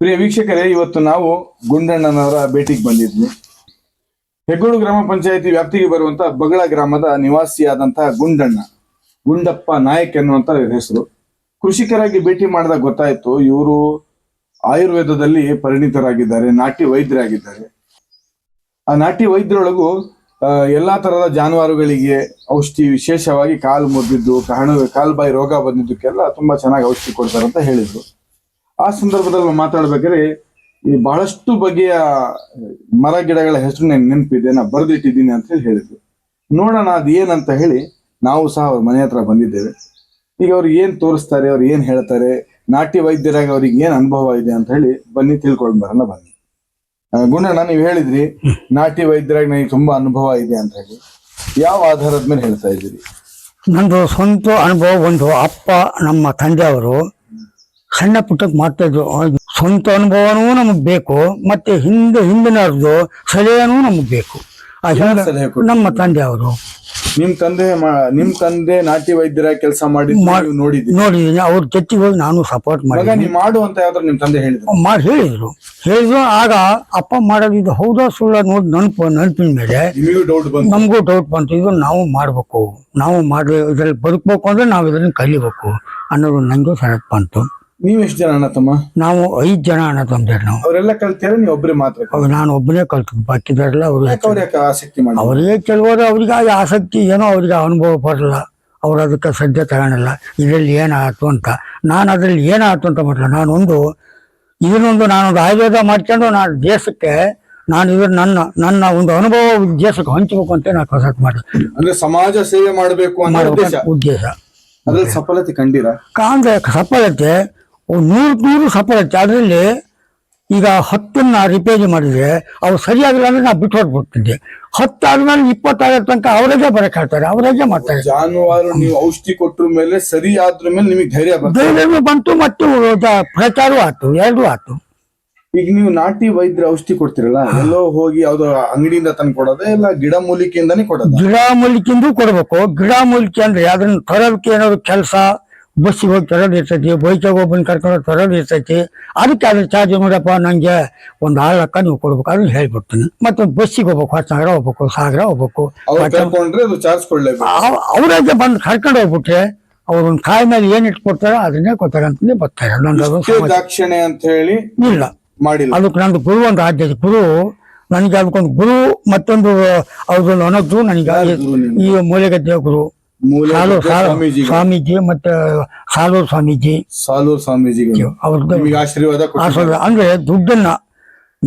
ಪ್ರಿಯ ವೀಕ್ಷಕರೇ, ಇವತ್ತು ನಾವು ಗುಂಡಣ್ಣನವರ ಭೇಟಿಗೆ ಬಂದಿದ್ವಿ. ಹೆಗ್ಗೋಡು ಗ್ರಾಮ ಪಂಚಾಯತಿ ವ್ಯಾಪ್ತಿಗೆ ಬರುವಂತಹ ಬಗಳ ಗ್ರಾಮದ ನಿವಾಸಿಯಾದಂತಹ ಗುಂಡಣ್ಣ ಗುಂಡಪ್ಪ ನಾಯಕ್ ಎನ್ನುವಂತ ಹೆಸರು. ಕೃಷಿಕರಾಗಿ ಭೇಟಿ ಮಾಡಿದಾಗ ಗೊತ್ತಾಯ್ತು, ಇವರು ಆಯುರ್ವೇದದಲ್ಲಿ ಪರಿಣಿತರಾಗಿದ್ದಾರೆ ನಾಟಿ ವೈದ್ಯರಾಗಿದ್ದಾರೆ ಆ ನಾಟಿ ವೈದ್ಯರೊಳಗೂ ಎಲ್ಲಾ ತರದ ಜಾನುವಾರುಗಳಿಗೆ ಔಷಧಿ ವಿಶೇಷವಾಗಿ ಕಾಲು ಮುರಿದಿದ್ದು ಕಾಲು ಬಾಯಿ ರೋಗ ಬಂದಿದ್ದಕ್ಕೆಲ್ಲ ತುಂಬಾ ಚೆನ್ನಾಗಿ ಔಷಧಿ ಕೊಡ್ತಾರೆ ಅಂತ ಹೇಳಿದ್ರು. ಆ ಸಂದರ್ಭದಲ್ಲಿ ಮಾತಾಡ್ಬೇಕಾದ್ರೆ ಈ ಬಹಳಷ್ಟು ಬಗೆಯ ಮರ ಗಿಡಗಳ ಹೆಸರು ನೆನಪಿದೆ, ನಾ ಬರೆದಿಟ್ಟಿದ್ದೀನಿ ಅಂತ ಹೇಳಿ ಹೇಳಿದ್ರು. ನೋಡೋಣ ಅದು ಏನಂತ ಹೇಳಿ ನಾವು ಸಹ ಅವ್ರ ಮನೆ ಹತ್ರ ಬಂದಿದ್ದೇವೆ. ಈಗ ಅವ್ರು ಏನ್ ತೋರಿಸ್ತಾರೆ, ಅವ್ರು ಏನ್ ಹೇಳ್ತಾರೆ, ನಾಟಿ ವೈದ್ಯರಾಗಿ ಅವ್ರಿಗೆ ಏನ್ ಅನುಭವ ಇದೆ ಅಂತ ಹೇಳಿ ಬನ್ನಿ ತಿಳ್ಕೊಂಡು ಬರೋಣ, ಬನ್ನಿ. ಗುಣಣ್ಣ ನೀವು ಹೇಳಿದ್ರಿ, ನಾಟಿ ವೈದ್ಯರಾಗಿ ನನಗೆ ತುಂಬಾ ಅನುಭವ ಇದೆ ಅಂತ ಹೇಳಿ. ಯಾವ ಆಧಾರದ ಮೇಲೆ ಹೇಳ್ತಾ ಇದ್ದೀರಿ? ನಂದು ಸ್ವಂತ ಅನುಭವ ಒಂದು ಅಪ್ಪ, ನಮ್ಮ ತಂದೆಯವರು ಸಣ್ಣ ಪುಟ್ಟಕ್ಕೆ ಮಾಡ್ತಾಯಿದ್ರು ಸ್ವಂತ ಅನುಭವನೂ ನಮಗೆ ಬೇಕು ಮತ್ತೆ ಹಿಂದೆ ಹಿಂದಿನವ್ರದ್ದು ಸಲಹೆನೂ ನಮಗೆ ಬೇಕು. ಆ ನಮ್ಮ ಸಲಹೆ? ನಮ್ಮ ತಂದೆಯವರು ನಿಮ್ ತಂದೆ ಮಾ- ನಿಮ್ ತಂದೆ ನಾಟಿ ವೈದ್ಯರ ಕೆಲಸ ಮಾಡಿ ನೀವು ನೋಡಿದ್ದೀರಿ. ನೋಡಿದ್ದೀನಿ. ಅವ್ರ ಜೊತೆಗೆ ಹೋಗಿ ನಾನು ಸಪೋರ್ಟ್ ಮಗ ಮಾಡಿ ನೀವ್ ಮಾಡು ಅಂತ ಯಾವ್ದಾರು ನಿಮ್ ತಂದೆ ಹೇಳಿದ್ರು? ಮಾಡಿ ಹೇಳಿದ್ರು. ಹೇಳಿದ್ರು ಆಗ ಅಪ್ಪ ಮಾಡೋದು ಇದು ಹೌದಾ ಸುಳ್ಳ ನೋಡಿ ನೆನಪು ನೆನಪಿನ ಮೇಲೆ ನಿಮಗೂ ಡೌಟ್ ಬಂತು. ನಮಗೂ ಡೌಟ್ ಬಂತು. ಇದು ನಾವು ಮಾಡಬೇಕು. ನಾವು ಮಾಡಿ ಇದ್ರಲ್ಲಿ ಬದುಕಬೇಕು ಅಂದ್ರೆ ನಾವು ಇದನ್ನ ಕಲಿಬೇಕು ಅನ್ನೋದು ನಂಗೂ ಸಣ್ಣ ಬಂತು. ನೀವ್ ಎಷ್ಟು ಜನ ಅಣ್ಣ ತಮ್ಮ? ನಾವು ಐದು ಜನ ಅಣ್ಣ ತಂದೆ ನಾವು. ಅವರೆಲ್ಲ ಕಲ್ತಿರ ನೀವು ಒಬ್ಬರೇ ಮಾತ್ರ ನಾನು ಒಬ್ಬನೇ ಕಲ್ತು ಬಾಕಿ ಅವರು ಯಾಕೆ ಅವ್ರು ಯಾಕೆ ಆಸಕ್ತಿ ಮಾಡಿ ಅವ್ರಿಗೆ ಕೆಲವರು ಅವ್ರಿಗೆ ಆ ಆಸಕ್ತಿ ಏನೋ ಅವ್ರಿಗೆ ಅನುಭವ ಬರಲ್ಲ. ಅವ್ರು ಅದಕ್ಕೆ ಸದ್ಯ ತಗೊಳಲ್ಲ ಇದರಲ್ಲಿ ಏನಾಯ್ತು ಅಂತ. ನಾನು ಅದರಲ್ಲಿ ಏನಾಯ್ತು ಅಂತ ಮಾಡಲ್ಲ ನಾನೊಂದು ಇದನ್ನೊಂದು ನಾನೊಂದು ಆಯುರ್ವೇದ ಮಾಡ್ಕೊಂಡು ನಾನು ದೇಶಕ್ಕೆ ನಾನು ಇದ್ರ ನನ್ನ ನನ್ನ ಒಂದು ಅನುಭವ ದೇಶಕ್ಕೆ ಹಂಚಬೇಕು ಅಂತ ನಾನು ಕಸಟ್ ಮಾಡಿ ಅಂದ್ರೆ ಸಮಾಜ ಸೇವೆ ಮಾಡಬೇಕು ಅನ್ನೋ ಉದ್ದೇಶ? ಅದ್ರಲ್ಲಿ ಸಫಲತೆ ಕಂಡಿರ? ಕಾಂಗ್ರೆ ಸಫಲತೆ ನೂರಕ್ಕೆ ನೂರು ಸಫಲತೆ ಅದರಲ್ಲಿ ಈಗ ಹತ್ತನ್ನ ರಿಪೇರಿ ಮಾಡಿದ್ರೆ ಅವ್ರು ಸರಿಯಾಗಿಲ್ಲ ಅಂದ್ರೆ ನಾವು ಬಿಟ್ಟು ಹೊರಟ್ಬಿಡ್ತಿದ್ದೆ ಹತ್ತಾದ್ಮೇಲೆ ಇಪ್ಪತ್ತಾರ ತನಕ ಅವರಾಗೆ ಬರಕ್ ಹಾಕ್ತಾರೆ ಅವರಾಗೆ ಮಾಡ್ತಾರೆ. ಜಾನುವಾರು ನೀವು ಔಷಧಿ ಕೊಟ್ಟರ ಮೇಲೆ ಸರಿ ಆದ್ರ ಮೇಲೆ ನಿಮಗೆ ಧೈರ್ಯ ಧೈರ್ಯ ಬಂತು ಮತ್ತು ಪ್ರಚಾರವೂ ಆಯ್ತು ಎರಡೂ ಆಯ್ತು. ಈಗ ನೀವು ನಾಟಿ ವೈದ್ಯರ ಔಷಧಿ ಕೊಡ್ತಿರಲ್ಲ ಎಲ್ಲೋ ಹೋಗಿ ಯಾವ್ದೋ ಅಂಗಡಿಯಿಂದ ತಂದು ಕೊಡೋದೇ ಇಲ್ಲ ಗಿಡ ಮೂಲಿಕೆಯಿಂದಾನೇ ಕೊಡೋದು? ಗಿಡ ಮೂಲಿಕೆಯಿಂದ ಕೊಡ್ಬೇಕು. ಗಿಡ ಮೂಲಿಕೆ ಅಂದ್ರೆ ಅದನ್ನ ತರೋದಕ್ಕೆ ಏನಾದ್ರು ಕೆಲಸ ಬಸ್ಸಿಗೆ ಹೋಗಿ ತರೋದು ಇರ್ತೈತಿ ಬೈಕಾಗ ಒಬ್ಬನ ಕರ್ಕೊಂಡು ತರೋದು ಇರ್ತೈತಿ. ಅದಕ್ಕೆ ಅದ್ರ ಚಾರ್ಜ್ ನೋಡಪ್ಪ ನಂಗೆ ಒಂದು ಆಳು ಲಕ್ಕ ನೀವು ಕೊಡ್ಬೇಕು ಅದನ್ನ ಹೇಳ್ಬಿಡ್ತೀನಿ. ಮತ್ತೆ ಬಸ್ಸಿಗೆ ಹೋಗ್ಬೇಕು ಹೋಗ್ಬೇಕು ಸಾಗರ ಹೋಗ್ಬೇಕು. ಕೊಡ್ಲೇಬೇಕು. ಅವ್- ಅವ್ರಾಗೆ ಬಂದು ಕರ್ಕೊಂಡು ಹೋಗ್ಬಿಟ್ರೆ ಅವ್ರೊಂದು ಒಂದು ಕಾಯಿ ಮೇಲೆ ಏನ್ ಇಟ್ಕೊಡ್ತಾರೋ ಅದನ್ನೇ ಕೊಡ್ತಾರೆ ಅಂತ ಬರ್ತಾರೆ. ನಂದು ಅಂತ ಹೇಳಿ ಇಲ್ಲ. ಮಾಡಿಲ್ಲ. ಅದಕ್ಕೆ ನಂದು ಗುರು ಒಂದು ರಾಜ್ಯದ ಗುರು ನನಗೆ ಅದಕ್ಕೊಂದು ಗುರು ಮತ್ತೊಂದು ಅವ್ರದ್ದೊಂದು ಒಣಗ್ರು ನನಗೆ ಈ ಮೂಲೆಗದ್ದೆ ಗುರು. ಸಾಲು ಸ್ವಾಮೀಜಿ ಸ್ವಾಮೀಜಿ ಮತ್ತೆ ಸಾಲೂರ್ ಸ್ವಾಮೀಜಿ. ಸಾಲೂರ್ ಸ್ವಾಮೀಜಿಗಳು. ಅವ್ರದ್ದು ನಿಮಗೆ ಆಶೀರ್ವಾದ. ಅಂದ್ರೆ ದುಡ್ಡನ್ನ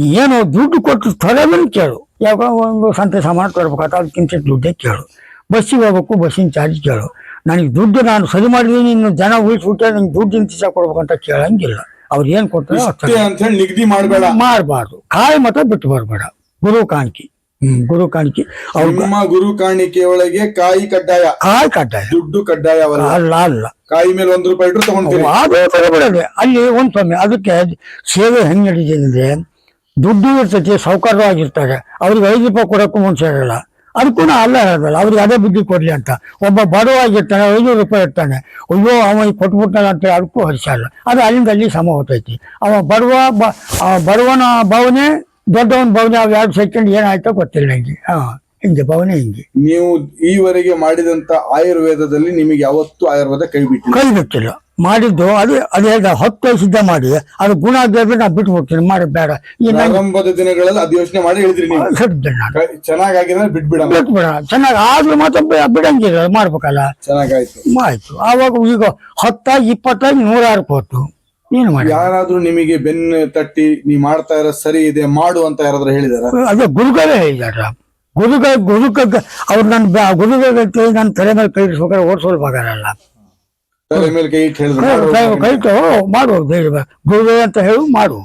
ಏನು ದುಡ್ಡು ಕೊಟ್ಟು ಸ್ಥಳವನ್ನು ಕೇಳು. ಯಾವಾಗ ಒಂದು ಸಂತೆ ಸಾಮಾನು ಅದಕ್ಕಿಂತ ದುಡ್ಡೇ ಕೇಳು. ಬಸ್ಸಿಗೆ ಹೋಗ್ಬೇಕು ಬಸ್ಸಿನ ಚಾರ್ಜ್ ಕೇಳು. ನನಗೆ ದುಡ್ಡು ನಾನು ಸರಿ ಮಾಡಿದೀನಿ ಇನ್ನು ಜನ ಉಳಿಸ್ಬಿಟ್ಟೆ ನಂಗೆ ದುಡ್ಡಿನ ಕೊಡ್ಬೇಕು ಕೊಡ್ಬೇಕಂತ ಕೇಳಂಗಿಲ್ಲ. ಅವ್ರು ಏನ್ ಕೊಡ್ತಾರೆ ಅಂತ ನಿಗದಿ ಮಾಡಬೇಡ. ಮಾಡಬಾರ್ದು. ಕಾಯಿ ಮಾತ್ರ ಬಿಟ್ಟು ಬರಬೇಡ. ಗುರು ಕಾಣಿಕೆ. ಗುರು ಕಾಣಿಕೆ. ಅವ್ರ ನಿಮ್ಮ ಗುರು ಕಾಣಿಕೆ ಒಳಗೆ ಕಾಯಿ ಕಡ್ಡಾಯ. ಕಾಯಿ ಕಡ್ಡಾಯ. ದುಡ್ಡು ಕಡ್ಡಾಯವಲ್ಲ ಅಲ್ಲ. ಅಲ್ಲ ಕಾಯಿ ಮೇಲೆ ಒಂದ್ ರೂಪಾಯಿ ಇಟ್ರು ತಗೊಂಡ್ತೀರಿ ಅದು ತಗೊಬಿಡೋದು ಅಲ್ಲಿ ಒಂದ್ ಸ್ವಾಮಿ ಅದಕ್ಕೆ ಸೇವೆ ಹೆಂಗ್ ನಡೀತಿದೆ ಅಂದ್ರೆ ದುಡ್ಡು ಇರ್ತೈತಿ ಸೌಕರ್ಯವಾಗಿರ್ತಾರೆ ಅವ್ರಿಗೆ ಐದು ರೂಪಾಯಿ ಕೊಡಕ್ಕೂ ಮುಂಚೆ ಇರಲ್ಲ ಅದಕ್ಕೂ ಅಲ್ಲ ಹೇಳಲ್ಲ ಅವ್ರಿಗೆ ಅದೇ ಬುದ್ಧಿ ಕೊಡ್ಲಿ ಅಂತ. ಒಬ್ಬ ಬಡವಾಗಿರ್ತಾನೆ ಐದು ರೂಪಾಯಿ ಇರ್ತಾನೆ ಅಯ್ಯೋ ಅವ ಈಗ ಕೊಟ್ಬಿಟ್ಟಾನ ಅಂತ ಅದಕ್ಕೂ ಹರಿಸಲ್ಲ ಅದು ಅಲ್ಲಿಂದ ಅಲ್ಲಿ ಸಮ ಹೋಗ್ತೈತಿ ಅವ ಬಡವ ಬಡವನ ಭಾವನೆ ದೊಡ್ಡವನ ಭವನ ಎರಡು ಸೆಕೆಂಡ್ ಏನಾಯ್ತೋ ಗೊತ್ತಿಲ್ಲ ನಂಗೆ ಹಾ ಹಿಂಗೆ ಭವನ ಹಿಂಗೆ. ನೀವು ಈವರೆಗೆ ಮಾಡಿದಂತ ಆಯುರ್ವೇದದಲ್ಲಿ ನಿಮಗೆ ಯಾವತ್ತು ಆಯುರ್ವೇದ ಕೈ ಬಿಟ್ಟಿಲ್ಲ. ಕೈ ಬಿಟ್ಟಿಲ್ಲ. ಮಾಡಿದ್ದು ಅದೇ ಅದೇ ಹತ್ತು ಸಿದ್ಧ ಮಾಡಿ ಅದು ಗುಣ ಆಗಿದ್ರೆ ನಾ ಬಿಟ್ಟು ಹೋಗ್ತೀನಿ ಮಾಡಿ ಬೇಡ. ಈ ನಂಗೆ ಪ್ರಾರಂಭದ ದಿನಗಳಲ್ಲಿ ಅದು ಯೋಚನೆ ಮಾಡಿ ಹೇಳಿದ್ರಿ ನೀವು. ನಾನು ಬಿಟ್ಬಿಡ ಬಿಟ್ಟು ಚೆನ್ನಾಗಿ ಆದ್ರೂ ಮಾತ್ರ ಬಿ- ಬಿಡಂಗಿಲ್ಲ ಮಾಡ್ಬೇಕಲ್ಲ. ಚೆನ್ನಾಗಾಯ್ತು. ಆಯ್ತು. ಆವಾಗ ಈಗ ಹತ್ತಾಗಿ ಇಪ್ಪತ್ತಾಗಿ ನೂರಾರು ಕೊಟ್ಟು. ಏನು ಮಾಡಿ ಯಾರಾದ್ರೂ ನಿಮಗೆ ಬೆನ್ನು ತಟ್ಟಿ ನೀ ಮಾಡ್ತಾ ಇರೋ ಸರಿ ಇದೆ ಮಾಡು ಅಂತ ಯಾರಾದ್ರೂ ಹೇಳಿದಾರ? ಅದೇ ಗುರುಗಳೇ ಹೇಳಿದಾರ ಗುರುಗ ಗುರುಕ ಅವ್ರು ನನ್ನ ಗುರುಗಳ ಕೇಳಿ ನನ್ನ ತಲೆ ಮೇಲೆ ಕೈ ಇಡ್ಸ್ಬೇಕಾದ್ರೆ ಬಾಗಲ್ಲ ತಲೆ ಮೇಲೆ ಕೈ ಇಟ್ಟು ಹೇಳಿದ್ರು ಕೈ ಮಾಡು. ಗುರುಗಳೇ ಅಂತ ಹೇಳು ಮಾಡು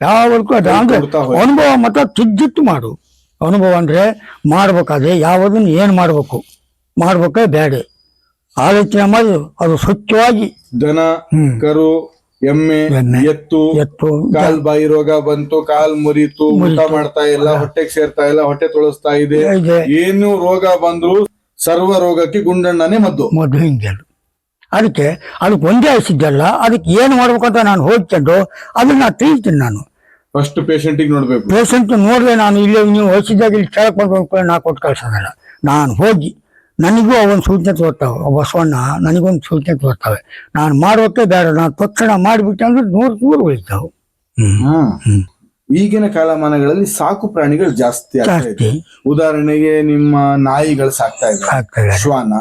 ಯಾವಕ್ಕೂ ಅದು ಅಂದ್ರೆ. ಅನುಭವ ಮಾತ್ರ ತಿದ್ದಿಟ್ಟು ಮಾಡು. ಅನುಭವ ಅಂದ್ರೆ ಮಾಡ್ಬೇಕಾದ್ರೆ ಯಾವುದನ್ನ ಏನ್ ಮಾಡ್ಬೇಕು? ಮಾಡ್ಬೇಕೇ ಬೇಡ. ಆಲೋಚನೆ ಮಾಡಿ ಅದು ಸ್ವಚ್ಛವಾಗಿ. ದನ. ಕರು ಎಮ್ಮೆ. ಎತ್ತು ಎತ್ತು ಕಾಲ್ ಬಾಯಿ ರೋಗ ಬಂತು ಕಾಲ್ ಮುರಿತು ಊಟ ಮಾಡ್ತಾ ಇಲ್ಲ ಹೊಟ್ಟೆಗೆ ಸೇರ್ತಾ ಇಲ್ಲ ಹೊಟ್ಟೆ ತೊಳಸ್ತಾ ಇದೆ. ಏನು ರೋಗ ಬಂದ್ರು ಸರ್ವ ರೋಗಕ್ಕೆ ಗುಂಡಣ್ಣನೇ ಮದ್ದು. ಮದ್ದು ಹಿಂಗೆ ಅದಕ್ಕೆ ಅದಕ್ಕೆ ಒಂದೇ ಐಸಿದ್ದಲ್ಲ ಅದಕ್ಕೆ ಏನು ಮಾಡ್ಬೇಕು ಅಂತ ನಾನು ಹೋಗ್ಕೊಂಡು ಅದನ್ನ ತಿಳಿತೀನಿ ನಾನು. ಫಸ್ಟ್ ಪೇಷಂಟಿಗೆ ನೋಡ್ಬೇಕು. ಪೇಷಂಟ್ ನೋಡಿದ್ರೆ ನಾನು ಇಲ್ಲಿ ನೀವು ಹೊಸಿದಾಗ ಇಲ್ಲಿ ಕೆಳಗೆ ಬಂದ್ಕೊಂಡು ನಾ ಕೊಟ್ಟು ಕಳ್ಸೋದಲ್ಲ. ನಾನು ಹೋಗಿ ನನಗೂ ಅವನ ಸೂಚನೆ ತೋರ್ತಾವೆ ಬಸವಣ್ಣ ನನಗೊಂದು ಸೂಚನೆ ತೋರ್ತಾವೆ. ನಾನು ಮಾಡೋಕೆ ಬೇಡ ನಾನು ತಕ್ಷಣ ಮಾಡಿಬಿಟ್ಟೆ ಅಂದ್ರೆ ನೂರು ನೂರು ಉಳಿತಾವೆ. ಈಗಿನ ಕಾಲಮಾನಗಳಲ್ಲಿ ಸಾಕು ಪ್ರಾಣಿಗಳು ಜಾಸ್ತಿ ಆಗ್ತಾ ಉದಾಹರಣೆಗೆ ನಿಮ್ಮ ನಾಯಿಗಳು ಸಾಕ್ತಾ ಇದೆ. ಶ್ವಾನ.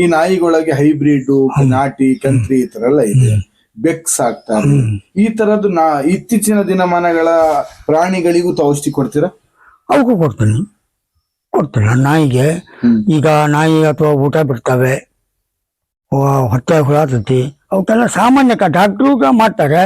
ಈ ನಾಯಿಗಳೊಳಗೆ ಹೈಬ್ರಿಡ್ ನಾಟಿ ಕಂತ್ರಿ ಈ ತರ ಎಲ್ಲ ಇದೆ. ಬೆಕ್ ಸಾಕ್ತಾರೆ ಈ ತರದ್ದು ನಾ ಇತ್ತೀಚಿನ ದಿನಮಾನಗಳ ಪ್ರಾಣಿಗಳಿಗೂ ತೌಷ್ಟಿ ಔಷಧಿ ಕೊಡ್ತೀರಾ? ಅವಕ್ಕೂ ಕೊಡ್ತೀನಿ. ಕೊಡ್ತೀನಿ ನಾನು ನಾಯಿಗೆ ಈಗ ನಾಯಿ ಅಥವಾ ಊಟ ಬಿಡ್ತವೆ. ಹೊಟ್ಟೆ ಹುಳ ಹತ್ತತಿ ಅವಕ್ಕೆಲ್ಲ ಸಾಮಾನ್ಯ ಡಾಕ್ಟ್ರು ಮಾಡ್ತಾರೆ.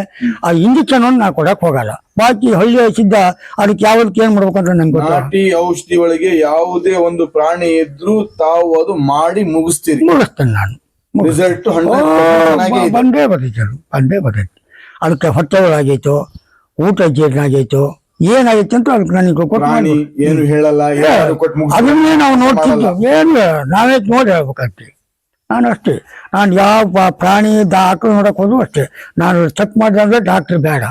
ಆ ಇಂಜೆಕ್ಷನ್ ಒಂದು ನಾ ಕೊಡಕ್ ಹೋಗಲ್ಲ. ಬಾಕಿ ಹಳ್ಳಿ ಸಿದ್ಧ ಅದಕ್ಕೆ ಯಾವ್ದಕ್ಕೆ ಏನ್ ಮಾಡ್ಬೇಕಂದ್ರೆ ನಂಗೆ ಗೊತ್ತಾ ನಾಟಿ ಔಷಧಿ ಒಳಗೆ ಯಾವುದೇ ಒಂದು ಪ್ರಾಣಿ ಇದ್ರೂ ತಾವು ಅದು ಮಾಡಿ ಮುಗಿಸ್ತೀರಿ. ಮುಗಿಸ್ತೇನೆ ನಾನು. ರಿಸಲ್ಟ್ ಬಂದೇ ಬರ್ತೈತೆ ಬಂದೇ ಬರ್ತೈತೆ. ಅದಕ್ಕೆ ಹೊಟ್ಟೆ ಒಳಗಾಗೈತು ಊಟ ಜೀರ್ಣ ಆಗೈತು ಏನಾಗೈತೆ ಅಂತ ಅದಕ್ಕೆ ನನಗೆ ಕೊಟ್ಟು ಪ್ರಾಣಿ ಏನು ಹೇಳಲ್ಲ ಏನಾದ್ರು ಕೊಟ್ಟು ಮುಗಿಸ್ ಅದನ್ನೇ ನಾವು ನೋಡ್ತಿದ್ವಿ. ಏನು ನಾವೇ ನೋಡಿ ಹೇಳ್ಬೇಕಂತೆ ನಾನು ಅಷ್ಟೇ. ನಾನು ಯಾವ ಪ- ಪ್ರಾಣಿ ಡಾಕ್ಟರ್ ನೋಡಕ್ ಹೋದ್ರು ಅಷ್ಟೇ. ನಾನು ಚೆಕ್ ಮಾಡಿದ್ರೆ ಡಾಕ್ಟ್ರ್ ಬೇಡ.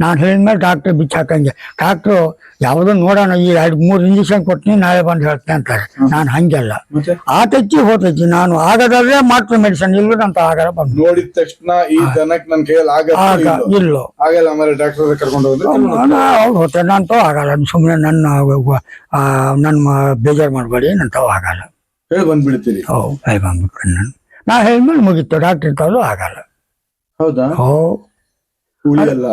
ನಾನು ಹೇಳಿದ್ಮೇಲೆ ಡಾಕ್ಟರ್ ಬಿಚ್ಚಾಕಂಗೆ. ಡಾಕ್ಟ್ರು ಯಾವುದೋ ನೋಡೋಣ ಈ ಎರಡು ಮೂರು ಇಂಜೆಕ್ಷನ್ ಕೊಡ್ತೀನಿ ನಾಳೆ ಬಂದು ಹೇಳ್ತೇನೆ ಅಂತಾರೆ. ನಾನು ಹಂಗೆಲ್ಲ. ಆತಚ್ಚಿ ಆತೈತಿ ಹೋತೈತಿ ನಾನು ಆಗದಲ್ಲೇ ಮಾತ್ರ ಮೆಡಿಸನ್ ಇಲ್ಲ ಅಂತ ಆಗಲ್ಲ ಬಂದು. ನೋಡಿದ ತಕ್ಷಣ ಈ ಜನಕ್ಕೆ ನನ್ ಕೈಯಲ್ಲಿ ಆಗ ಹೋತೆ ಇಲ್ಲೋ. ಆಗಲ್ಲ ಆಮೇಲೆ ಡಾಕ್ಟರ್ ಕರ್ಕೊಂಡು ಹೋದ್ರೆ ಅವ್ರು ಹೋಗ್ತಾರೆ ಆಗಲ್ಲ. ಸುಮ್ಮನೆ ನನ್ನ ಆ, ನನ್ನ ಬೇಜಾರು ಮಾಡಬೇಡಿ ನಾನು ತೋ ಆಗಲ್ಲ. ಹೇಳಿ ಬಂದ್ಬಿಡ್ತೀರಿ. ಹೌದು ಕೈ ಬಂದ್ಬಿಟ್ರೆ ನಾನು. ನಾ ಹೇಳಿದ್ಮೇಲೆ ಮುಗೀತು. ಡಾಕ್ಟರ್ ತಾವು ಆಗಲ್ಲ. ಹೌದಾ? ಓ ಉಳಿಯಲ್ಲ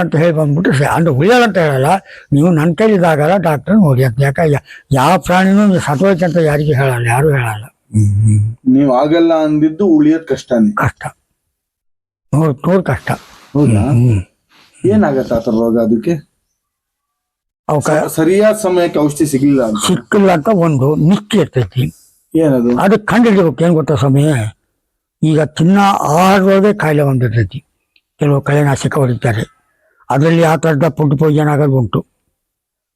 ಅಂತ ಹೇಳಿ ಬಂದ್ಬಿಟ್ಟು ಸರಿ ಅಂದ್ರೆ ಉಳಿಯಲ್ಲ ಅಂತ ಹೇಳಲ್ಲ ನೀವು ನನ್ನ ಕೈಲಿದಾಗಲ್ಲ ಡಾಕ್ಟರ್ ನೋಡಿ ಅಂತ. ಯಾಕೆ ಯಾವ ಪ್ರಾಣಿನೂ ಸತ್ತೋಯ್ತು ಅಂತ ಯಾರಿಗೂ ಹೇಳಲ್ಲ ಯಾರು ಹೇಳಲ್ಲ. ನೀವು ಆಗಲ್ಲ ಅಂದಿದ್ದು ಉಳಿಯೋದ್ ಕಷ್ಟ ಕಷ್ಟ. ನೋಡ್ ನೋಡ್ ಕಷ್ಟ. ಹೌದಾ? ಏನಾಗತ್ತ ಆತರ ರೋಗ ಅದಕ್ಕೆ? ಸರಿಯಾದ ಸಮಯಕ್ಕೆ ಔಷಧಿ ಸಿಗ್ಲಿಲ್ಲ ಸಿಕ್ಕಿಲ್ಲ ಅಂತ ಒಂದು ನಿಕ್ಕಿ ಇರ್ತೈತಿ. ಏನದು? ಅದಕ್ಕೆ ಕಂಡುಹಿಡಿಬೇಕು ಏನ್ ಗೊತ್ತಾ ಸಮಯ ಈಗ ತಿನ್ನ ಆಹಾರದೊಳಗೆ ಕಾಯಿಲೆ ಬಂದಿರ್ತೈತಿ ಕೆಲವು ಕಳೆನಾಶಕ ಹೊಡಿತಾರೆ ಅದರಲ್ಲಿ ಆ ಥರದ ಫುಡ್ ಪಾಯ್ಸನ್ ಆಗೋದು ಉಂಟು.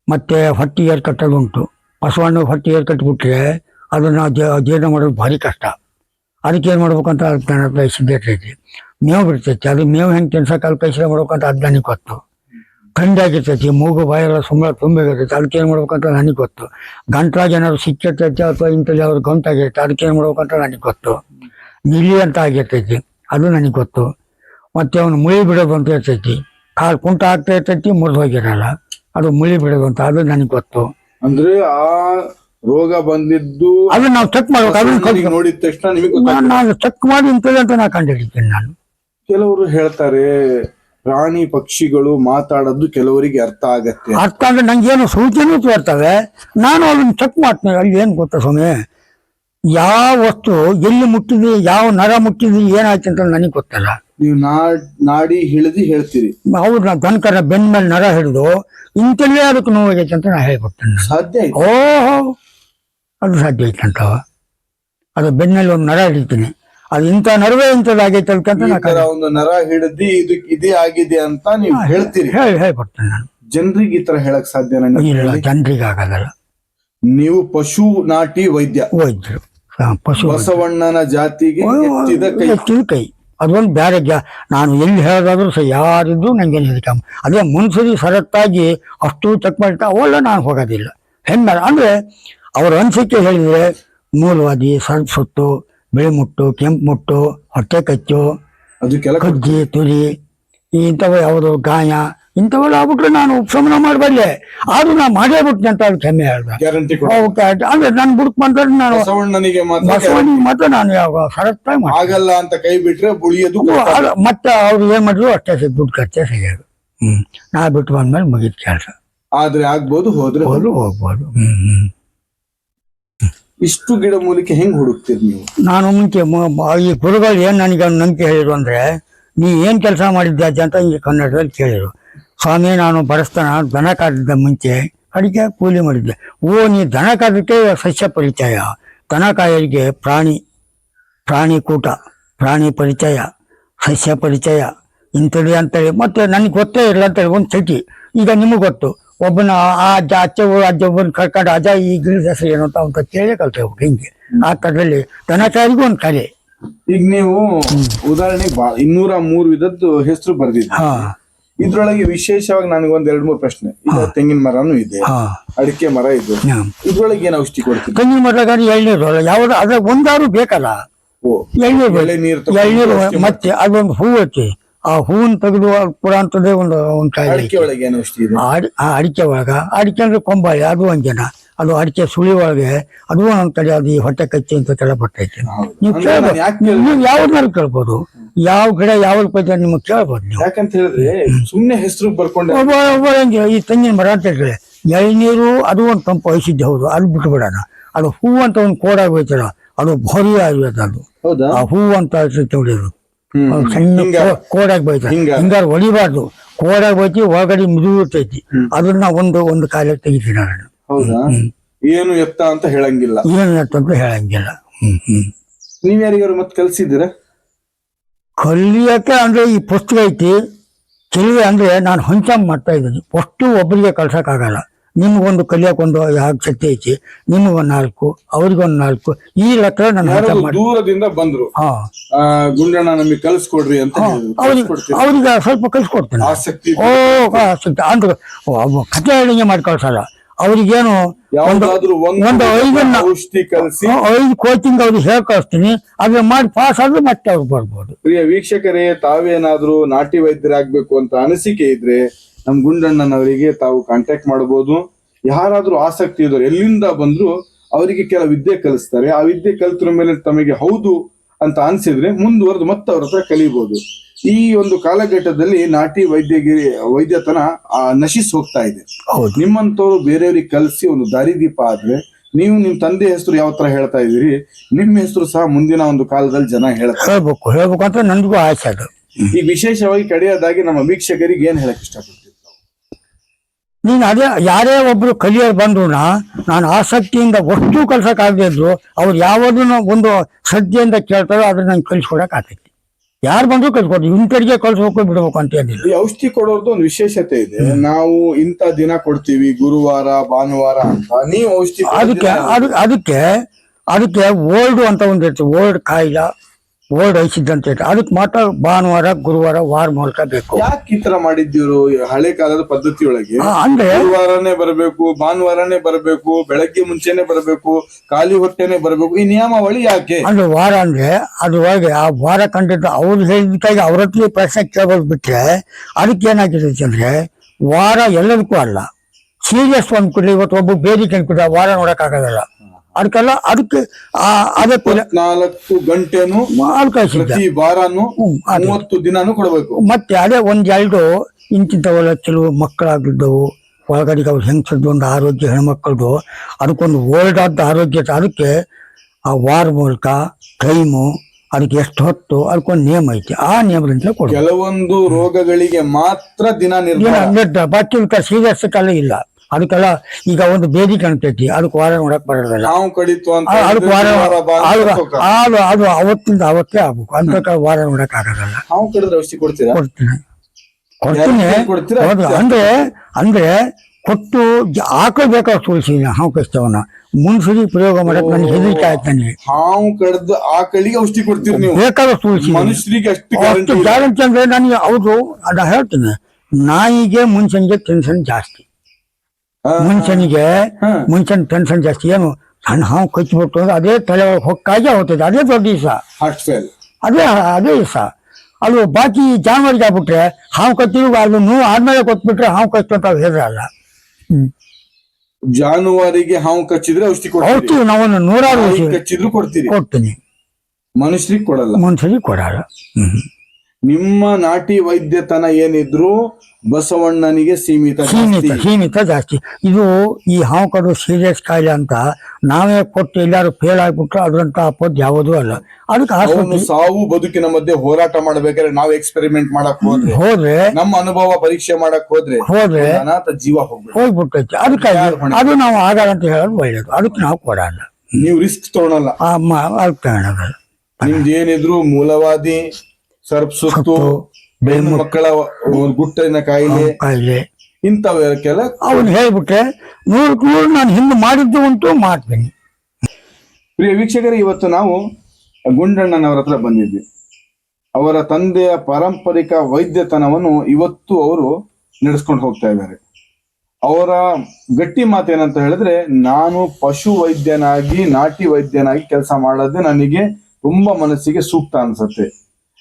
ಮತ್ತು ಹೊಟ್ಟೆ ಏರ್ ಕಟ್ಟೋದು ಉಂಟು. ಬಸವಣ್ಣ ಹೊಟ್ಟೆ ಏರ್ ಕಟ್ಟಿಬಿಟ್ರೆ ಅದನ್ನು ಜೀರ್ಣ ಮಾಡೋದು ಭಾರಿ ಕಷ್ಟ. ಅದಕ್ಕೆ ಏನು ಮಾಡ್ಬೇಕಂತ ಸಿದ್ಧ ಇರ್ತೈತಿ ಮೇವು ಬಿಡ್ತೈತಿ. ಅದು ಮೇವು ಹೆಂಗೆ ತಿನ್ಸಕ್ಕೆ ಅಲ್ಲಿ ಕೈಸಲ ಮಾಡ್ಬೇಕಂತ ಅದು ನನಗೆ ಗೊತ್ತು. ಕಂಡಾಗಿರ್ತೈತಿ ಮೂಗು, ಬಾಯೆಲ್ಲ ಸುಮ್ಮನೆ ತುಂಬಿರ್ತೈತಿ ಅದಕ್ಕೆ ಏನು ಮಾಡ್ಬೇಕಂತ ನನಗೆ ಗೊತ್ತು. ಗಂಟ್ಲಾಗ ಏನಾದ್ರು ಸಿಕ್ಕಿರ್ತೈತಿ ಅಥವಾ ಇಂಥದ್ದು ಯಾವ್ದು ಗಂಟಾಗಿರ್ತೈತೆ. ಅದಕ್ಕೆ ಏನು ಮಾಡ್ಬೇಕಂತ ನನಗೆ ಗೊತ್ತು. ನಿಲಿ ಅಂತ ಆಗಿರ್ತೈತಿ. ಅದು ನನಗೆ ಗೊತ್ತು. ಮತ್ತೆ ಅವನು ಮುಳಿ ಬಿಡೋದಂತ ಅಂತ ಇರ್ತೈತಿ ಕಾಲು ಕುಂಟ ಆಗ್ತಾ ಇರ್ತೈತಿ ಮುರಿದು ಹೋಗಿರಲ್ಲ. ಅದು ಮುಳಿ ಬಿಡೋದಂತ ಅಂತ ಅದು ನನಗೆ ಗೊತ್ತು. ಅಂದ್ರೆ ಆ ರೋಗ ಬಂದಿದ್ದು ಅದನ್ನ ನಾವು ಚೆಕ್ ಮಾಡ್ಬೇಕು ಅದನ್ನ ನೋಡಿದ ತಕ್ಷಣ ನಿಮಗೆ ನಾನು ಚೆಕ್ ಮಾಡಿ ಇಂಥದ್ದು ಅಂತ ನಾ ಕಂಡುಹಿಡಿತೀನಿ ನಾನು. ಕೆಲವರು ಹೇಳ್ತಾರೆ ಪ್ರಾಣಿ ಪಕ್ಷಿಗಳು ಮಾತಾಡೋದು ಕೆಲವರಿಗೆ ಅರ್ಥ ಆಗತ್ತೆ ಅರ್ಥ ಅಂದ್ರೆ ನಂಗೆ ಏನು ಸೂಚನೆ ತೋರ್ತವೆ ನಾನು ಅದನ್ನ ಚೆಕ್ ಮಾಡ್ತೀನಿ ಅಲ್ಲಿ ಏನು ಗೊತ್ತಾ ಸ್ವಾಮಿ? ಯಾವ ವಸ್ತು ಎಲ್ಲಿ ಮುಟ್ಟಿದೆ ಯಾವ ನರ ಮುಟ್ಟಿದ್ವಿ ಏನಾಯ್ತು ಅಂತ ನನಗೆ ಗೊತ್ತಲ್ಲ. ನೀವು ನಾಡ್ ನಾಡಿ ಹಿಡಿದು ಹೇಳ್ತೀರಿ. ಹೌದು ನಾ ದನಕರ ಬೆನ್ನ ಮೇಲೆ ನರ ಹಿಡಿದು ಇಂಥಲ್ಲೇ ಅದಕ್ಕೆ ನೋವಾಗೈತೆ ಅಂತ ನಾ ಹೇಳ್ಕೊಡ್ತೇನೆ. ಸಾಧ್ಯ ಆಯ್ತು ಓಹೋ ಅದು ಸಾಧ್ಯ ಐತಂತ ಅದು ಬೆನ್ನಲ್ಲಿ ಒಂದು ನರ ಹಿಡಿತೀನಿ. ಅದು ಇಂಥ ನರವೇ ಇಂಥದ್ದಾಗೈತೆ ಅಂತ ಈ ನಾ ತರ ಒಂದು ನರ ಹಿಡಿದು ಇದು ಇದೇ ಆಗಿದೆ ಅಂತ ನೀವು ಹೇಳ್ತೀರಿ. ಹೇಳಿ ಹೇಳ್ಕೊಡ್ತೇನೆ ನಾನು. ಜನರಿಗೆ ಈ ತರ ಹೇಳಕ್ ಸಾಧ್ಯ? ಇಲ್ಲ ಜನರಿಗೆ ಆಗೋದಲ್ಲ ನೀವು ಪಶು ನಾಟಿ ವೈದ್ಯ. ವೈದ್ಯರು. ಹಾ, ಪಶು ಬಸವಣ್ಣನ ಜಾತಿಗೆ ಎತ್ತಿದ ಕೈ. ಎತ್ತಿದ ಕೈ. ಅದೊಂದು ಬೇರೆ ಗ್ಯಾ ನಾನು ಎಲ್ಲಿ ಹೇಳೋದಾದ್ರೂ ಸಹ ಯಾರಿದ್ರು ನನಗೇನು ಹೆದರಿಕೆ ಅದೇ ಮುನ್ಸರಿ ಸರತ್ತಾಗಿ ಅಷ್ಟು ಚೆಕ್ ಮಾಡಿರ್ತಾ ಅವೆಲ್ಲ ನಾನು ಹೋಗೋದಿಲ್ಲ. ಹೆಮ್ಮೆ ಅಂದರೆ ಅವ್ರ ಅನಿಸಿಕೆ ಹೇಳಿದರೆ ಮೂಲವಾದಿ ಸರ್ಪ್ ಸುತ್ತು ಬಿಳಿ ಮುಟ್ಟು ಕೆಂಪು ಮುಟ್ಟು ಹೊಟ್ಟೆ ಕಚ್ಚು ಕಜ್ಜಿ ತುರಿ ಇಂಥವು ಯಾವುದು ಗಾಯ ಇಂಥವೆಲ್ಲ ಆಗ್ಬಿಟ್ರೆ ನಾನು ಉಪಶಮನ ಮಾಡಬಲ್ಲೆ. ಆದ್ರೂ ನಾ ಮಾಡೇ ಬಿಡ್ತೀನಿ ಅಂತ ಅವ್ರು ಹೆಮ್ಮೆ ಹೇಳ್ದೆ ಗ್ಯಾರಂಟಿ ಅಂದ್ರೆ ನಾನು ಬುಡಕ್ ಬಂದ್ರೆ ನಾನು ಬಸವಣ್ಣನಿಗೆ ಮಾತ್ರ ಬಸವನಿಗೆ ಮಾತ್ರ ನಾನು ಯಾವ ಸರತ್ತಾಗಿ ಮಾಡ್ತೀನಿ. ಆಗಲ್ಲ ಅಂತ ಕೈ ಬಿಟ್ರೆ ಉಳಿಯೋದು ಮತ್ತೆ ಅವ್ರು ಏನ್ ಮಾಡಿದ್ರು ಅಷ್ಟೇ ಸಿಗ್ ದುಡ್ಡು ಖರ್ಚೆ ಸಿಗೋದು ಹ್ಮ್. ನಾ ಬಿಟ್ಟು ಬಂದ್ಮೇಲೆ ಮುಗಿದ ಕೆಲಸ. ಆದ್ರೆ ಆಗ್ಬೋದು ಹೋದ್ರೆ ಹೋದ್ರು ಹೋಗ್ಬೋದು. ಹ್ಮ್ ಹ್ಮ್. ಇಷ್ಟು ಗಿಡ ಮೂಲಿಕೆ ಹೆಂಗ್ ಹುಡುಕ್ತೀರಿ ನೀವು? ನಾನು ಮುಂಚೆ ಈ ಗುರುಗಳು ಏನ್ ನನಗೆ ನಂಬಿಕೆ ಹೇಳಿದ್ರು ಅಂದ್ರೆ ನೀ ಏನ್ ಕೆಲಸ ಮಾಡಿದ್ದೆ ಅಂತ ಈ ಕನ್ನಡದಲ್ಲಿ ಕೇಳಿದ್ರು. ಸ್ವಾಮಿ ನಾನು ಬರಸ್ತನ ದನ ಕಾದಿದ್ದ ಮುಂಚೆ ಅಡಿಗೆ ಕೂಲಿ ಮಾಡಿದ್ದೆ. ಓ ನೀ ದನ ಕಾದಕ್ಕೆ ಸಸ್ಯ ಪರಿಚಯ. ದನ ಕಾಯರಿಗೆ ಪ್ರಾಣಿ ಪ್ರಾಣಿ ಕೂಟ ಪ್ರಾಣಿ ಪರಿಚಯ ಸಸ್ಯ ಪರಿಚಯ ಇಂಥದ್ದು ಅಂತೇಳಿ. ಮತ್ತೆ ನನಗೆ ಗೊತ್ತೇ ಇಲ್ಲ ಅಂತೇಳಿ ಒಂದು ಚಟಿ. ಈಗ ನಿಮಗೆ ಗೊತ್ತು. ಒಬ್ಬನ ಆ ಅಜ್ಜ ಅಚ್ಚ ಅಜ್ಜ ಒಬ್ಬನ ಕರ್ಕೊಂಡು ಅಜ್ಜ ಈ ಗಿಡದ ಹೆಸರು ಏನು ಅಂತ ಅಂತ ಕೇಳಿ ಕಲ್ತೇವೆ ಹಿಂಗೆ. ಆ ಥರದಲ್ಲಿ ದನಕಾರಿಗೂ ಒಂದು ಕಲೆ ಈಗ ನೀವು ಉದಾಹರಣೆಗೆ ಇನ್ನೂರ ಮೂರು ವಿಧದ್ದು ಹೆಸರು ಬರ್ದಿದ್ರಿ ಹಾ. ಇದ್ರೊಳಗೆ ವಿಶೇಷವಾಗಿ ನನಗೆ ಒಂದ್ ಎರಡ್ ಮೂರು ಪ್ರಶ್ನೆ. ಈಗ ತೆಂಗಿನ ಮರನೂ ಇದೆ. ಹಾ. ಅಡಿಕೆ ಮರ ಇದೆ. ಇದ್ರೊಳಗೆ ಏನ್ ಔಷಧಿ ಕೊಡ್ತೀವಿ ತೆಂಗಿನ ಮರದಾಗ ಎಳ್ನೀರು ಅಲ್ಲ ಯಾವ್ದು ಅದ್ರ ಒಂದಾರು ಬೇಕಲ್ಲ? ಓ ಎಳ್ನೀರು ಎಳೆನೀರು ತಗೊಂಡು ಎಳ್ನೀರು ಔಷಧಿ ಮತ್ತೆ ಅದೊಂದು ಹೂ ಐತಿ. ಆ ಹೂವನ್ನ ತೆಗೆದು ಕೂಡ ಒಂದು ಒಂದು ಐತಿ. ಅಡಿಕೆ ಒಳಗೆ ಏನ್ ಔಷಧಿ ಇದೆ? ಆ ಅಡಿ- ಆ ಅಡಿಕೆ ಒಳಗ ಅಡಿಕೆ ಅಂದ್ರೆ ಕೊಂಬಾಳಿ ಅದು ಒಂದೇನ? ಅದು ಅಡಿಕೆ ಸುಳಿ ಒಳಗೆ ಅದು ಒಂದ್ ಕಡೆ ಅದು ಈ ಹೊಟ್ಟೆ ಕಚ್ಚಿ ಅಂತ ಕೆಳ ಬರ್ತೈತಿ ನೀವು ಕೇಳ್ಬೋದು? ನೀವು ಯಾವ್ದಾರು ಕೇಳ್ಬೋದು. ಯಾವ ಕಡೆ ಯಾವ ಪೈತೆ ನಿಮಗೆ ಕೇಳ್ಬೋದು ನೀವು. ಯಾಕಂತ ಹೇಳಿದ್ರೆ ಸುಮ್ನೆ ಹೆಸರು ಬರ್ಕೊಂಡು. ಒಬ್ಬ ಒಬ್ಬ ಹೆಂಗೆ ಈ ತೆಂಗಿನ ಮರ ಅಂತ ಎಳ್ನೀರು ಅದು ಒಂದು ತಂಪು ವಹಿಸಿದ್ದೆ ಹೌದು. ಅದು ಬಿಟ್ಟು ಬಿಡೋಣ ಅದು ಹೂ ಅಂತ ಒಂದು ಕೋಡಾಗಿ ಹೋಯ್ತಾರ ಅದು ಭಾರಿ ಆಯುರ್ವೇದ ಅದು. ಆ ಹೂ ಅಂತ ಹೇಳಿದ್ರು ಹೊಡಿಯೋದು. ಸಣ್ಣ ಕೋಡಾಗಿ ಬೈತ ಹಿಂಗ. ಹಿಂಗಾರು ಹೊಡಿಬಾರ್ದು ಕೋಡಾಗಿ ಬೈತಿ ಒಳಗಡೆ ಮಿದು ಇರ್ತೈತಿ ಅದನ್ನ ಒಂದು ಒಂದು ಕಾಲಕ್ಕೆ ತೆಗಿತೀನಿ ನಾನು. ಹೌದಾ? ಏನು ಎತ್ತ ಅಂತ ಹೇಳಂಗಿಲ್ಲ. ಏನು ಅಂತ ಹೇಳಂಗಿಲ್ಲ. ಹ್ಮ್ ಹ್ಮ್. ನೀವ್ ಯಾರಿಗಾರು ಮತ್ತೆ ಕಲ್ಸಿದ್ದೀರಾ? ಕಲಿಯಕ್ಕೆ ಅಂದ್ರೆ ಈ ಪುಸ್ತಕ ಐತಿ. ಕೆಲವೇ ಅಂದ್ರೆ ನಾನು ಹೊಂಚ ಮಾಡ್ತಾ ಇದ್ದೀನಿ. ಅಷ್ಟು ಒಬ್ಬರಿಗೆ ಕಳ್ಸಕ್ಕಾಗಲ್ಲ ನಿಮ್ಗೊಂದು ಕಲಿಯಕೊಂದು ಯಾಕೆ ಶಕ್ತಿ ಐತಿ? ನಿಮಗೊಂದು ನಾಲ್ಕು ಅವ್ರಿಗೊಂದ್ ನಾಲ್ಕು. ಈ ಲೆಕ್ಕ ನಾನು ಯಾರು ಮಾಡಿ ದೂರದಿಂದ ಬಂದ್ರು. ಹಾ. ಆ, ಗುಂಡಣ್ಣ ನಮಗೆ ಕಲ್ಸ್ಕೊಡ್ರಿ ಅಂತ ಹೇಳಿದ್ರು. ಅವ್ರಿಗೆ ಕಲ್ಸ್ಕೊಡ್ತೀರಾ? ಅವ್ರಿಗೆ ಸ್ವಲ್ಪ ಕಲ್ಸ್ಕೊಡ್ತೀನಿ. ಆಸಕ್ತಿ ಓ ಸಿಗ್ತ ಅಂದ್ರೆ ಒಬ್ಬ ಕಥೆ ಹೇಳಿಗೆ ಮಾಡಿ ಕಳ್ಸಲ್ಲ. ಅವ್ರಿಗೇನು ಒಂದು ಐದನ್ನ ಐದು ಕೋಚಿಂಗ್ ಅವ್ರಿಗೆ ಹೇಳ್ಕೊಳ್ತೀನಿ. ಅದ್ರ ಮಾಡಿ ಪಾಸ್ ಆದ್ರೆ ಮತ್ತೆ ಅವ್ರು ಬರ್ಬೋದು. ಪ್ರಿಯ ವೀಕ್ಷಕರೇ ತಾವೇನಾದ್ರೂ ನಾಟಿ ವೈದ್ಯರಾಗ್ಬೇಕು ಅಂತ ಅನಿಸಿಕೆ ಇದ್ರೆ ನಮ್ ಗುಂಡಣ್ಣನವರಿಗೆ ತಾವು ಕಾಂಟ್ಯಾಕ್ಟ್ ಮಾಡಬಹುದು ಯಾರಾದ್ರೂ ಆಸಕ್ತಿ ಇದ್ದವ್ರು ಎಲ್ಲಿಂದ ಬಂದ್ರು ಅವರಿಗೆ ಕೆಲ ವಿದ್ಯೆ ಕಲಿಸ್ತಾರೆ. ಆ ವಿದ್ಯೆ ಕಲಿತರ ಮೇಲೆ ತಮಗೆ ಹೌದು ಅಂತ ಅನ್ಸಿದ್ರೆ ಮುಂದುವರೆದು ಮತ್ತೆ ಅವ್ರ ಹತ್ರ ಕಲಿಬಹುದು ಈ ಒಂದು ಕಾಲಘಟ್ಟದಲ್ಲಿ ನಾಟಿ ವೈದ್ಯಗಿರಿ ವೈದ್ಯತನ ನಶಿಸ್ ಹೋಗ್ತಾ ಇದೆ. ಹೌದು. ನಿಮ್ಮಂತವ್ರು ಬೇರೆಯವ್ರಿಗೆ ಕಲಿಸಿ ಒಂದು ದಾರಿದೀಪ ಆದ್ರೆ ನೀವು ನಿಮ್ ತಂದೆ ಹೆಸರು ಯಾವ ತರ ಹೇಳ್ತಾ ಇದೀರಿ ನಿಮ್ಮ ಹೆಸರು ಸಹ ಮುಂದಿನ ಒಂದು ಕಾಲದಲ್ಲಿ ಜನ ಹೇಳ್ತಾರೆ. ಹೇಳ್ಬೇಕು. ಹೇಳ್ಬೇಕು ಅಂತ ನನಗೂ ಆಸೆ ಅದು. ಈ ವಿಶೇಷವಾಗಿ ಕಡೆಯದಾಗಿ ನಮ್ಮ ವೀಕ್ಷಕರಿಗೆ ಏನ್ ಹೇಳಕ್ ಇಷ್ಟಪಡ್ತೀವಿ ನೀನು ಅದೇ ಯಾರೇ ಒಬ್ರು ಕಲಿಯೋರು ಬಂದ್ರು ನಾನು ಆಸಕ್ತಿಯಿಂದ ಒಟ್ಟು ಕಲ್ಸಕ್ಕಾಗದೇ ಇದ್ರು ಅವ್ರು ಯಾವ್ದನ್ನ ಒಂದು ಶ್ರದ್ಧೆಯಿಂದ ಕೇಳ್ತಾರೋ ಅದನ್ನ ನಂಗೆ ಕಲಿಸ್ಕೊಡಕ್ ಆಗ್ತೈತಿ. ಯಾರು ಬಂದ್ರು ಕಳ್ಸಿಕೊಡ್ರಿ ಕಳ್ಸಿ ಕಲ್ಸ್ಬೇಕು ಬಿಡ್ಬೇಕು ಅಂತ ಹೇಳಿ ಈ ಔಷಧಿ ಕೊಡೋರ್ದು ಒಂದು ವಿಶೇಷತೆ ಇದೆ. ನಾವು ಇಂತ ದಿನ ಕೊಡ್ತೀವಿ ಗುರುವಾರ ಭಾನುವಾರ ಅಂತ. ನೀವು ಔಷಧಿ ಅದಕ್ಕೆ ಅದು ಅದಕ್ಕೆ ಅದಕ್ಕೆ ಓಲ್ಡ್ ಅಂತ ಒಂದು ಇರ್ತದೆ. ಓಲ್ಡ್ ಕಾಯಿಲೆ. ಓಲ್ಡ್ ಅಂತ ಇರ್ತದೆ ಅದಕ್ಕೆ ಮಾತ್ರ ಭಾನುವಾರ ಗುರುವಾರ ವಾರ ಮೂಲಕ ಬೇಕು. ಯಾಕೆ ಈ ತರ ಮಾಡಿದ್ದೀರು ಹಳೆ ಕಾಲದ ಪದ್ಧತಿಯೊಳಗೆ ಒಳಗೆ? ಅಂದ್ರೆ? ಗುರುವಾರನೇ ಬರಬೇಕು ಭಾನುವಾರನೇ ಬರಬೇಕು ಬೆಳಗ್ಗೆ ಮುಂಚೆನೆ ಬರಬೇಕು ಖಾಲಿ ಹೊಟ್ಟೆನೆ ಬರಬೇಕು. ಈ ನಿಯಮಾವಳಿ ಯಾಕೆ? ಅಂದ್ರೆ ವಾರ ಅಂದ್ರೆ ಅದ್ರೊಳಗೆ ಆ ವಾರ ಕಂಡಿದ್ದು ಅವ್ರು ಹೇಳಿದಕ್ಕಾಗಿ ಅವ್ರ ಹತ್ರ ಪ್ರಶ್ನೆ ಕೇಳೋದು ಬಿಟ್ರೆ ಅದಕ್ಕೆ ಏನಾಗಿದೆ ಅಂದ್ರೆ ವಾರ ಎಲ್ಲದಕ್ಕೂ ಅಲ್ಲ. ಸೀರಿಯಸ್ ಅಂದ್ಬಿಟ್ರೆ ಇವತ್ತು ಒಬ್ಬ ಬೇರೆ ಕಂಡ್ಬಿಟ್ರೆ ವಾರ ನೋಡಕ್ಕಾಗಲ್ಲ ಅದಕ್ಕೆಲ್ಲ ಅದಕ್ಕೆ ಅದೇ ನಾಲ್ಕು ಗಂಟೆನು ಪ್ರತಿ ವಾರನು. ಮೂವತ್ತು ದಿನಾನು ಕೊಡಬೇಕು. ಮತ್ತೆ ಅದೇ ಒಂದ್ ಎರಡು ಇಂತಿಂತವೆಲ್ಲ ಕೆಲವು ಮಕ್ಕಳಾಗಿದ್ದವು. ಒಳಗಡೆಗೆ ಅವ್ರು ಹೆಂಗಸದ್ದು ಒಂದು ಆರೋಗ್ಯ ಹೆಣ್ಮಕ್ಳದು ಅದಕ್ಕೊಂದು ಓಲ್ಡ್ ಆದ ಆರೋಗ್ಯ. ಅದಕ್ಕೆ ಆ ವಾರ ಮೂಲಕ ಟೈಮು ಅದಕ್ಕೆ ಎಷ್ಟು ಹೊತ್ತು ಅದಕ್ಕೊಂದು ನಿಯಮ ಐತಿ. ಆ ನಿಯಮದಿಂದ ಕೆಲವೊಂದು ರೋಗಗಳಿಗೆ ಮಾತ್ರ ದಿನ ನಿರ್ಧಾರ. ಬಾಕಿ ಸೀರಿಯಸ್ ಕಾಲ ಇಲ್ಲ. ಅದಕ್ಕೆಲ್ಲ ಈಗ ಒಂದು ಬೇದಿ ಕಾಣ್ತೈತಿ ಅದಕ್ಕೆ ವಾರ ನೋಡಕ್ ಬರೋದಲ್ಲ. ನಾವು ಕಡಿತು ಅಂತ ಆ- ಅದಕ್ಕೆ ವಾರ ಅದು ಅದು ಅದು ಅವತ್ತಿಂದ ಅವತ್ತೇ ಆಗ್ಬೇಕು. ಅಂತ ವಾರ ನೋಡಕ್ ಆಗೋದಲ್ಲ ಕಡಿದ್ರೆ ಔಷಧಿ ಕೊಡ್ತೀರಾ? ಕೊಡ್ತೀನಿ. ಕೊಡ್ತೀನಿ. ಯಾರಿಗೆ ಕೊಡ್ತೀರಾ? ಹೌದು. ಅಂದ್ರೆ ಅಂದ್ರೆ ಕೊಟ್ಟು ಜ- ತುಳಸಿನ ಹಾವು ಕಷ್ಟವನ್ನ ಮುನ್ಸರಿ ಪ್ರಯೋಗ ಮಾಡಕ್ ನನಗೆ ಹೆದರಿಕೆ ಆಯ್ತು ನನಗೆ. ಹಾವು ಕಡ್ದು ಆಕಳಿಗೆ ಔಷಧಿ ಕೊಡ್ತೀರಿ ನೀವು. ಬೇಕಾದ್ರೆ ತುಳಸಿ ಮನುಷ್ಯರಿಗೆ ಅಷ್ಟು ಅಷ್ಟು ಗ್ಯಾರಂಟಿ ಗ್ಯಾರಂಟಿ ಅಂದ್ರೆ ನನಗೆ ಹೌದು ಅದ ಹೇಳ್ತೀನಿ. ನಾಯಿಗೆ ಮುನ್ಸಂಜೆ ಟೆನ್ಷನ್ ಜಾಸ್ತಿ. ಮನುಷ್ಯನಿಗೆ ಮನುಷ್ಯನ ಟೆನ್ಷನ್ ಜಾಸ್ತಿ. ಏನು ಸಣ್ಣ ಹಾವು ಕಚ್ಚಿಬಿಟ್ಟು ಅಂದ್ರೆ ಅದೇ ತಲೆ ಹೊಕ್ಕಾಗಿ ಹೋಗ್ತದೆ. ಅದೇ ದೊಡ್ಡ ದಿವಸ. ಅದೇ ಅದೇ ದಿವಸ. ಅದು ಬಾಕಿ ಜಾನುವಾರಿಗೆ ಆಗ್ಬಿಟ್ರೆ ಹಾವು ಕಚ್ಚಿದ್ರು ಅದು ನೋವು ಆದ್ಮೇಲೆ ಕೊಟ್ಬಿಟ್ರೆ ಹಾವು ಕಚ್ಚು ಅಂತ ಹೇಳಲ್ಲ ಜಾನುವಾರಿಗೆ ಹಾವು ಕಚ್ಚಿದ್ರೆ ಔಷಧಿ ಕೊಡ್ತೀವಿ ಹೌದು ನಾವೊಂದು ನೂರಾರು ಕಚ್ಚಿದ್ರು ಕೊಡ್ತೀವಿ ಕೊಡ್ತೀನಿ. ಮನುಷ್ಯರಿಗೆ ಕೊಡಲ್ಲ. ಮನುಷ್ಯರಿಗೆ ಕೊಡಲ್ಲ. ಹ್ಮ್. ನಿಮ್ಮ ನಾಟಿ ವೈದ್ಯತನ ಏನಿದ್ರು ಬಸವಣ್ಣನಿಗೆ ಸೀಮಿತ ಸೀಮಿತ ಜಾಸ್ತಿ. ಸೀಮಿತ ಜಾಸ್ತಿ. ಇದು ಈ ಹಾವು ಕಡು ಸೀರಿಯಸ್ ಕಾಯಿಲೆ ಅಂತ ನಾವೇ ಕೊಟ್ಟು ಎಲ್ಲಾರು ಫೇಲ್ ಆಗ್ಬಿಟ್ರೆ ಅದ್ರಂತ ಅಪ್ಪದ್ ಯಾವುದೂ ಅಲ್ಲ. ಅದಕ್ಕೆ ಅವನು ಸಾವು ಬದುಕಿನ ಮಧ್ಯೆ ಹೋರಾಟ ಮಾಡ್ಬೇಕಾದ್ರೆ ನಾವು ಎಕ್ಸ್ಪೆರಿಮೆಂಟ್ ಮಾಡಕ್ ಹೋದ್ರೆ ಹೋದ್ರೆ ನಮ್ಮ ಅನುಭವ ಪರೀಕ್ಷೆ ಮಾಡಕ್ ಹೋದ್ರೆ ಹೋದ್ರೆ ಅನಾಥ ಜೀವ ಹೋಗ್ಬೇಕು ಹೋಗ್ಬಿಟ್ಟೈತಿ. ಅದಕ್ಕಾಗಿ ಅದು ನಾವು ಆಗಲ್ಲ ಅಂತ ಹೇಳೋದು ಒಳ್ಳೇದು. ಅದಕ್ಕೆ ನಾವು ಕೊಡಲ್ಲ. ನೀವು ರಿಸ್ಕ್ ತಗೊಳಲ್ಲ ಅದಕ್ಕೆ ತಗೊಳೋದಲ್ಲ ನಿಮ್ದು ಏನಿದ್ರು ಮೂಲವಾದಿ ಸರ್ಪಸುತ್ತು ಸುತ್ತು, ಹೆಣ್ಣು ಮಕ್ಕಳ ಗುಟ್ಟಿನ ಕಾಯಿಲೆ ಕಾಯಿಲೆ. ಇಂಥವಕ್ಕೆಲ್ಲ ಅವನು ನೂರಕ್ಕೆ ನೂರು ನಾನು ಹಿಂದೆ ಮಾಡಿದ್ದು ಉಂಟು ಮಾಡ್ತೀನಿ. ಪ್ರಿಯ ವೀಕ್ಷಕರೇ ಇವತ್ತು ನಾವು ಗುಂಡಣ್ಣನವರ ಹತ್ರ ಬಂದಿದ್ವಿ. ಅವರ ತಂದೆಯ ಪಾರಂಪರಿಕ ವೈದ್ಯತನವನ್ನು ಇವತ್ತು ಅವರು ನಡೆಸ್ಕೊಂಡು ಹೋಗ್ತಾ ಇದ್ದಾರೆ. ಅವರ ಗಟ್ಟಿ ಮಾತೇನಂತ ಹೇಳಿದ್ರೆ ನಾನು ಪಶು ವೈದ್ಯನಾಗಿ ನಾಟಿ ವೈದ್ಯನಾಗಿ ಕೆಲಸ ಮಾಡೋದೇ ನನಗೆ ತುಂಬಾ ಮನಸ್ಸಿಗೆ ಸೂಕ್ತ ಅನ್ಸತ್ತೆ.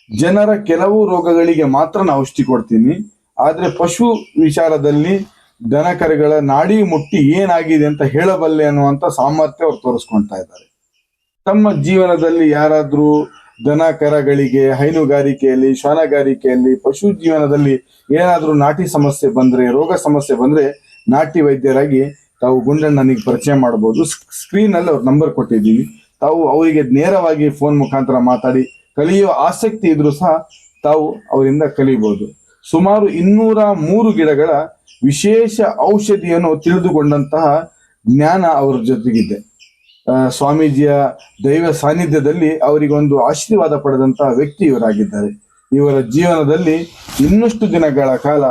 ಜನರ ಕೆಲವು ರೋಗಗಳಿಗೆ ಮಾತ್ರ ನಾನು ಔಷಧಿ ಕೊಡ್ತೀನಿ. ಆದರೆ ಪಶು ವಿಚಾರದಲ್ಲಿ ದನ ಕರುಗಳ ನಾಡಿ ಮುಟ್ಟಿ ಏನಾಗಿದೆ ಅಂತ ಹೇಳಬಲ್ಲೆ ಅನ್ನುವಂತ ಸಾಮರ್ಥ್ಯ ಅವ್ರು ತೋರಿಸ್ಕೊಳ್ತಾ ಇದ್ದಾರೆ. ತಮ್ಮ ಜೀವನದಲ್ಲಿ ಯಾರಾದ್ರೂ ದನ ಕರಗಳಿಗೆ, ಹೈನುಗಾರಿಕೆಯಲ್ಲಿ, ಶ್ವಾನಗಾರಿಕೆಯಲ್ಲಿ, ಪಶು ಜೀವನದಲ್ಲಿ ಏನಾದರೂ ನಾಟಿ ಸಮಸ್ಯೆ ಬಂದ್ರೆ, ರೋಗ ಸಮಸ್ಯೆ ಬಂದ್ರೆ ನಾಟಿ ವೈದ್ಯರಾಗಿ ತಾವು ಗುಂಡಣ್ಣನಿಗೆ ಪರಿಚಯ ಮಾಡಬಹುದು ಸ್ಕ್ರೀನ್ ಅಲ್ಲಿ ಅವ್ರ ನಂಬರ್ ಕೊಟ್ಟಿದ್ದೀವಿ ತಾವು ಅವರಿಗೆ ನೇರವಾಗಿ ಫೋನ್ ಮುಖಾಂತರ ಮಾತಾಡಿ ಕಲಿಯುವ ಆಸಕ್ತಿ ಇದ್ರೂ ಸಹ ತಾವು ಅವರಿಂದ ಕಲಿಬಹುದು ಸುಮಾರು ಇನ್ನೂರ ಮೂರು ಗಿಡಗಳ ವಿಶೇಷ ಔಷಧಿಯನ್ನು ತಿಳಿದುಕೊಂಡಂತಹ ಜ್ಞಾನ ಅವರ ಜೊತೆಗಿದೆ. ಸ್ವಾಮೀಜಿಯ ದೈವ ಸಾನ್ನಿಧ್ಯದಲ್ಲಿ ಅವರಿಗೊಂದು ಆಶೀರ್ವಾದ ಪಡೆದಂತಹ ವ್ಯಕ್ತಿ ಇವರಾಗಿದ್ದಾರೆ. ಇವರ ಜೀವನದಲ್ಲಿ ಇನ್ನಷ್ಟು ದಿನಗಳ ಕಾಲ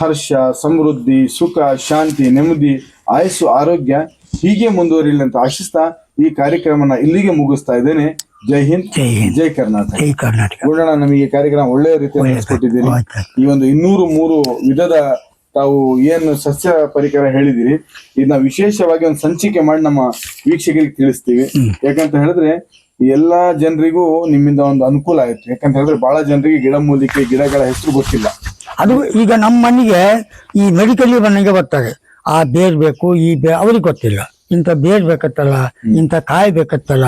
ಹರ್ಷ, ಸಮೃದ್ಧಿ, ಸುಖ, ಶಾಂತಿ, ನೆಮ್ಮದಿ, ಆಯಸ್ಸು, ಆರೋಗ್ಯ ಹೀಗೆ ಮುಂದುವರಿಯಲಿ ಅಂತ ಆಶಿಸ್ತಾ ಈ ಕಾರ್ಯಕ್ರಮನ ಇಲ್ಲಿಗೆ ಮುಗಿಸ್ತಾ ಇದ್ದೇನೆ. ಜೈ ಹಿಂದ್ ಜೈ ಹಿಂದ್. ಜೈ ಕರ್ನಾಟಕ. ಜೈ ಕರ್ನಾಟಕ. ಗುಂಡಣ್ಣ ನಮಗೆ ಕಾರ್ಯಕ್ರಮ ಒಳ್ಳೆಯ ರೀತಿಯಲ್ಲಿ ನಡೆಸ್ಕೊಟ್ಟಿದ್ದೀರಿ. ಈ ಒಂದು ಇನ್ನೂರು ಮೂರು ವಿಧದ ತಾವು ಏನು ಸಸ್ಯ ಪರಿಕರ ಹೇಳಿದಿರಿ ಇದನ್ನ ವಿಶೇಷವಾಗಿ ಒಂದು ಸಂಚಿಕೆ ಮಾಡಿ ನಮ್ಮ ವೀಕ್ಷಕರಿಗೆ ತಿಳಿಸ್ತೀವಿ. ಯಾಕಂತ ಹೇಳಿದ್ರೆ ಎಲ್ಲಾ ಜನರಿಗೂ ನಿಮ್ಮಿಂದ ಒಂದು ಅನುಕೂಲ ಆಯ್ತು. ಯಾಕಂತ ಹೇಳಿದ್ರೆ ಬಹಳ ಜನರಿಗೆ ಗಿಡಮೂಲಿಕೆ ಗಿಡಗಳ ಹೆಸರು ಗೊತ್ತಿಲ್ಲ. ಅದು ಈಗ ನಮ್ಮ ಮನೆಗೆ ಈ ಮೆಡಿಕಲ್ ಮನೆಗೆ ಬರ್ತಾರೆ ಆ ಬೇರ್ ಬೇಕು ಈ ಬೇ ಅವ್ರಿಗೆ ಗೊತ್ತಿಲ್ಲ. ಇಂಥ ಬೇರ್ ಬೇಕತ್ತಲ್ಲ ಇಂಥ ಕಾಯಿ ಬೇಕತ್ತಲ್ಲ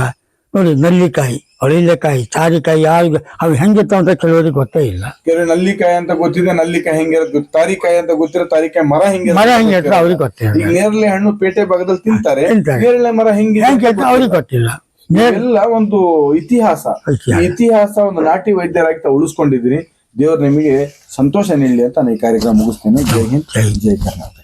ನೋಡಿ ನಲ್ಲಿಕಾಯಿ ಹೊಳಿಲೆಕಾಯಿ ತಾರಿಕಾಯಿ ಯಾರು ಅವು ಹೆಂಗಿರ್ತಾವ ಅಂತ ಕೆಲವರಿಗೆ ಗೊತ್ತೇ ಇಲ್ಲ. ಕೆಲವು ನಲ್ಲಿಕಾಯಿ ಅಂತ ಗೊತ್ತಿದೆ ನಲ್ಲಿಕಾಯಿ ಹೆಂಗಿರುತ್ತೆ ತಾರಿಕಾಯಿ ಅಂತ ಗೊತ್ತಿರೋ ತಾರಿಕಾಯಿ ಮರ ಹೆಂಗೆ ಮರ ಹೆಂಗಿರ್ತದೆ ಅವ್ರಿಗೆ ಗೊತ್ತಿಲ್ಲ ಈಗ ನೇರಳೆ ಹಣ್ಣು ಪೇಟೆ ಭಾಗದಲ್ಲಿ ತಿಂತಾರೆ. ತಿಂತಾರೆ. ನೇರಳೆ ಮರ ಹೆಂಗ ಹೆಂಗೆ ಅವ್ರಿಗೆ ಗೊತ್ತಿಲ್ಲ. ಎಲ್ಲ ಒಂದು ಇತಿಹಾಸ. ಇತಿಹಾಸ. ಈ ಇತಿಹಾಸ ಒಂದು ನಾಟಿ ವೈದ್ಯರಾಗಿ ತಾವು ಉಳಿಸ್ಕೊಂಡಿದ್ದೀರಿ. ದೇವ್ರು ನಿಮಗೆ ಸಂತೋಷ ನೀಡಲಿ ಅಂತ ನಾನು ಈ ಕಾರ್ಯಕ್ರಮ ಮುಗಿಸ್ತೇನೆ. ಜೈ ಹಿಂದ್ ಜೈ ಜೈ ಕರ್ನಾಟಕ.